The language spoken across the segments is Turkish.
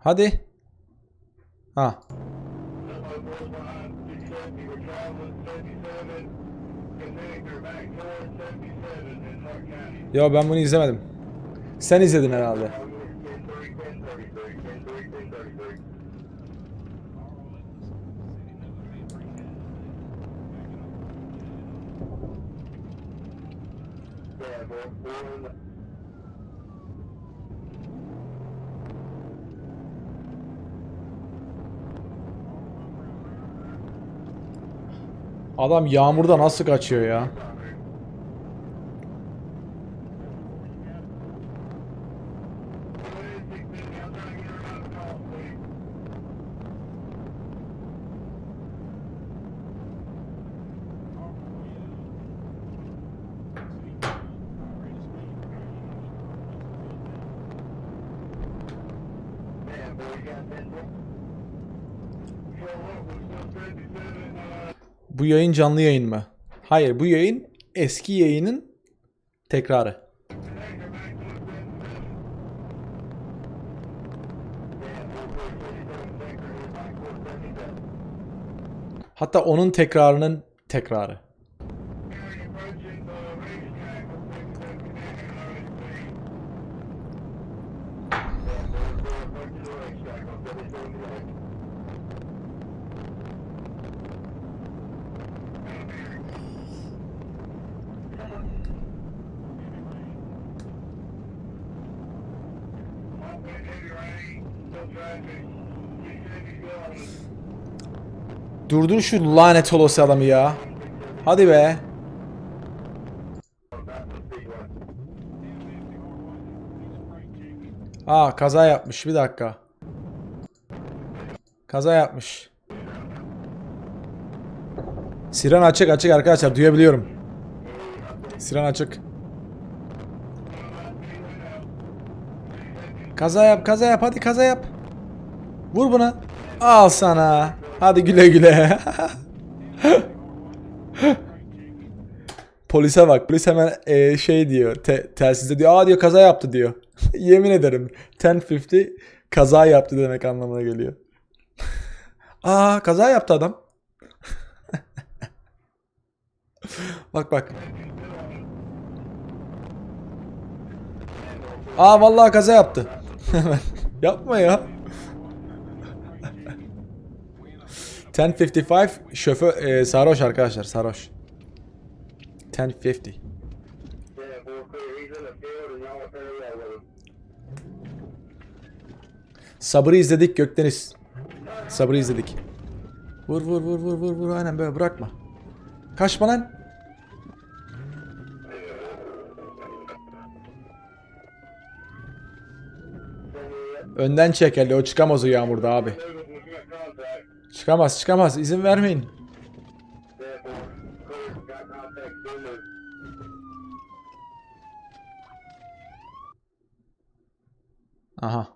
Hadi. Ha. Yo ben bunu izlemedim. Sen izledin herhalde. Adam yağmurda nasıl kaçıyor ya? Bu yayın canlı yayın mı? Hayır bu yayın eski yayının tekrarı. Hatta onun tekrarının tekrarı. Durdur şu lanet olası adamı ya. Hadi be. Aa kaza yapmış bir dakika. Kaza yapmış. Siren açık açık arkadaşlar duyabiliyorum. Siren açık. Kaza yap kaza yap hadi kaza yap. Vur buna. Al sana. Hadi güle güle. Polise bak. Polis hemen e, şey diyor. Te, telsizde diyor. Aa diyor kaza yaptı diyor. Yemin ederim. 1050 kaza yaptı demek anlamına geliyor. Aa kaza yaptı adam. bak bak. Aa vallahi kaza yaptı. Yapma ya. 1055 şoför e, sarhoş arkadaşlar sarhoş. 1050. Sabrı izledik Gökdeniz. Sabrı izledik. Vur vur vur vur vur vur aynen böyle bırakma. Kaçma lan. Önden çekerli o çıkamaz o yağmurda abi. Çıkamaz çıkamaz izin vermeyin. Aha.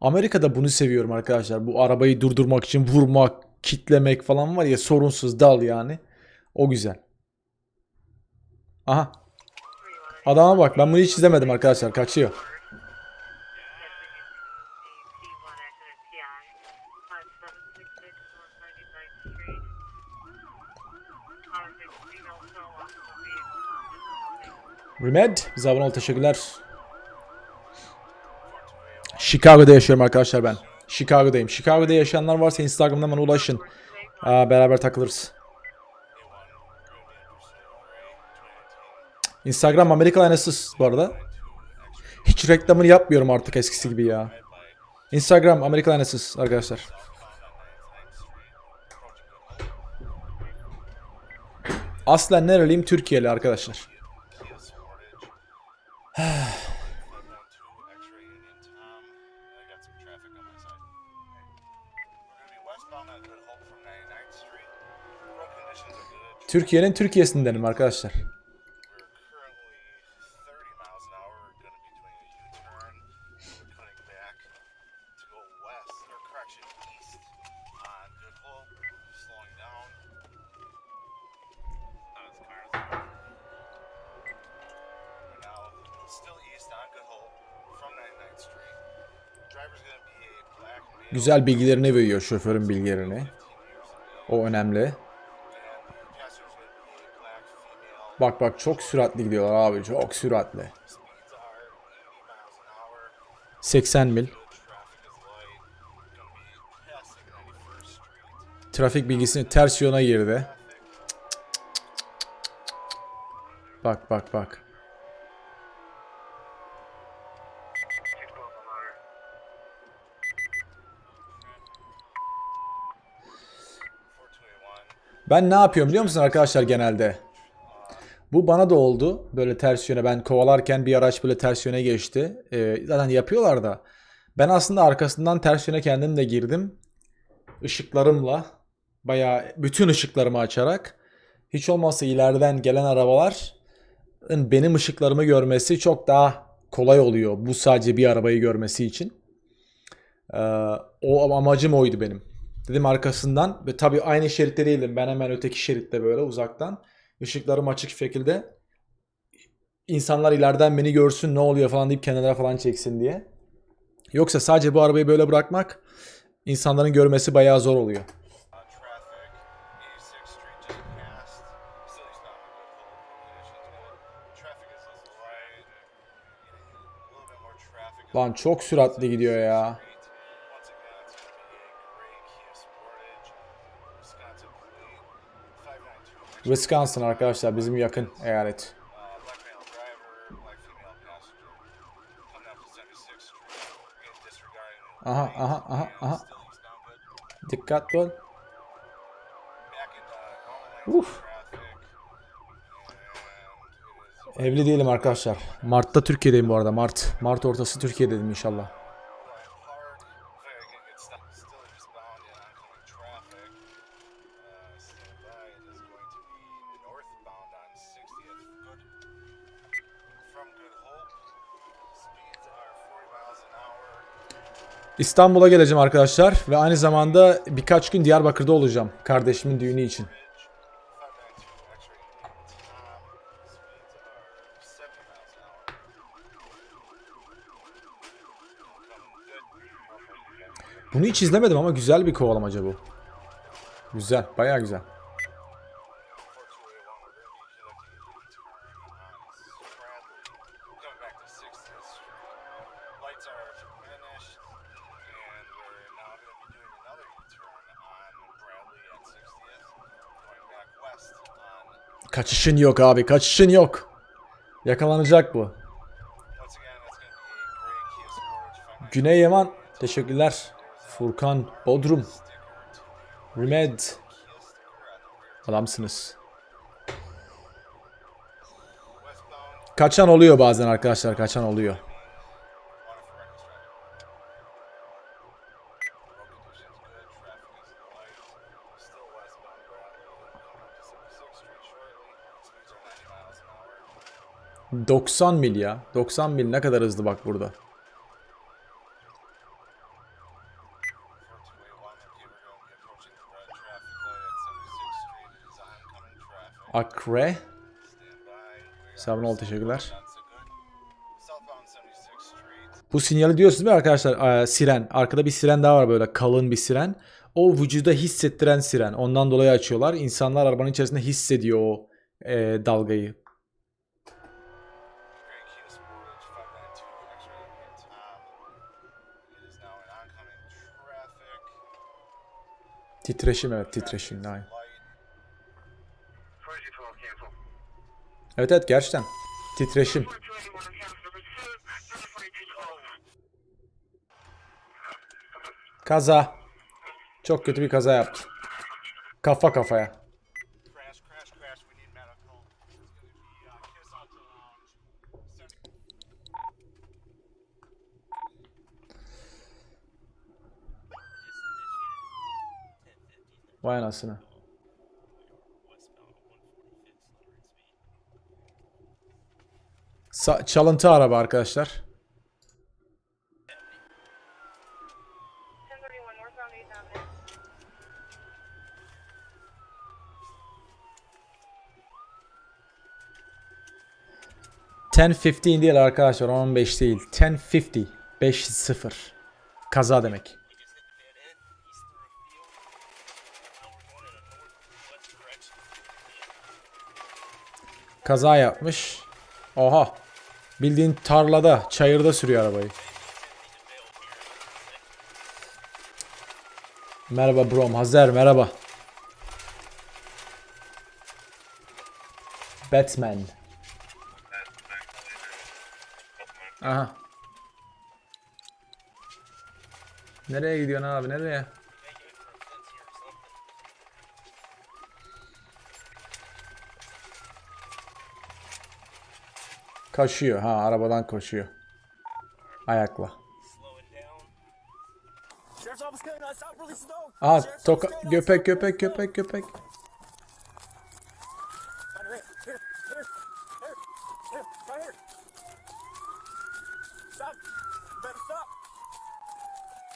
Amerika'da bunu seviyorum arkadaşlar. Bu arabayı durdurmak için vurmak, kitlemek falan var ya sorunsuz dal yani. O güzel. Aha. Adama bak ben bunu hiç izlemedim arkadaşlar. Kaçıyor. Rimed, bize abone ol teşekkürler. Chicago'da yaşıyorum arkadaşlar ben. Chicago'dayım. Chicago'da yaşayanlar varsa Instagram'dan bana ulaşın. Aa, beraber takılırız. Instagram Amerika aynasız bu arada. Hiç reklamını yapmıyorum artık eskisi gibi ya. Instagram Amerika aynasız arkadaşlar. Aslen nereliyim? Türkiye'li arkadaşlar. Türkiye'nin Türkiye'sindenim arkadaşlar. Güzel bilgilerini veriyor şoförün bilgilerini. O önemli. Bak bak çok süratli gidiyorlar abi çok süratli. 80 mil. Trafik bilgisini ters yöne girdi. Bak bak bak. Ben ne yapıyorum biliyor musun arkadaşlar genelde? Bu bana da oldu. Böyle ters yöne ben kovalarken bir araç böyle ters yöne geçti. Ee, zaten yapıyorlar da. Ben aslında arkasından ters yöne kendim de girdim. Işıklarımla bayağı bütün ışıklarımı açarak hiç olmazsa ileriden gelen arabalar benim ışıklarımı görmesi çok daha kolay oluyor. Bu sadece bir arabayı görmesi için. Ee, o amacım oydu benim. Dedim arkasından ve tabii aynı şeritte değildim. Ben hemen öteki şeritte böyle uzaktan ışıklarım açık şekilde insanlar ileriden beni görsün ne oluyor falan deyip kenara falan çeksin diye. Yoksa sadece bu arabayı böyle bırakmak insanların görmesi bayağı zor oluyor. Lan çok süratli gidiyor ya. Wisconsin arkadaşlar bizim yakın eyalet. Aha aha aha aha. Dikkatli ol. Uf. Evli değilim arkadaşlar. Mart'ta Türkiye'deyim bu arada. Mart. Mart ortası Türkiye'deyim inşallah. İstanbul'a geleceğim arkadaşlar ve aynı zamanda birkaç gün Diyarbakır'da olacağım kardeşimin düğünü için. Bunu hiç izlemedim ama güzel bir kovalamaca bu. Güzel, bayağı güzel. Kaçışın yok abi, kaçışın yok. Yakalanacak bu. Güney Yaman, teşekkürler. Furkan, Bodrum. Rimed. Adamsınız. Kaçan oluyor bazen arkadaşlar, kaçan oluyor. 90 mil ya. 90 mil ne kadar hızlı bak burada. Akre. Sabun ol teşekkürler. Bu sinyali diyorsunuz değil mi arkadaşlar? Ee, siren. Arkada bir siren daha var böyle kalın bir siren. O vücuda hissettiren siren. Ondan dolayı açıyorlar. İnsanlar arabanın içerisinde hissediyor o e, dalgayı. Titreşim evet titreşim. Aynen. Evet evet gerçekten. Titreşim. Kaza. Çok kötü bir kaza yaptı. Kafa kafaya. Vay anasını. Sa- çalıntı araba arkadaşlar. 1031 northbound 8th Avenue. Ten fifteen değil arkadaşlar 15 değil. 1050. 5 0. Kaza demek. Kaza yapmış. Oha. Bildiğin tarlada, çayırda sürüyor arabayı. Merhaba Brom. Hazer merhaba. Batman. Aha. Nereye gidiyorsun abi? Nereye? Here, here, here, right here. Stop. You better stop.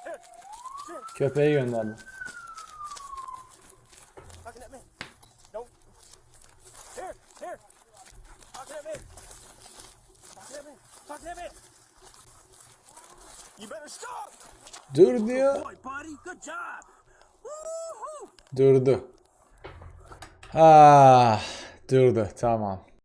Here, here. Köpeği gönderdi. Here, here. Talking at me. Talking at me. Talking at me. You better stop. Dur diyor. Durdu. Ah, durdu. Tamam.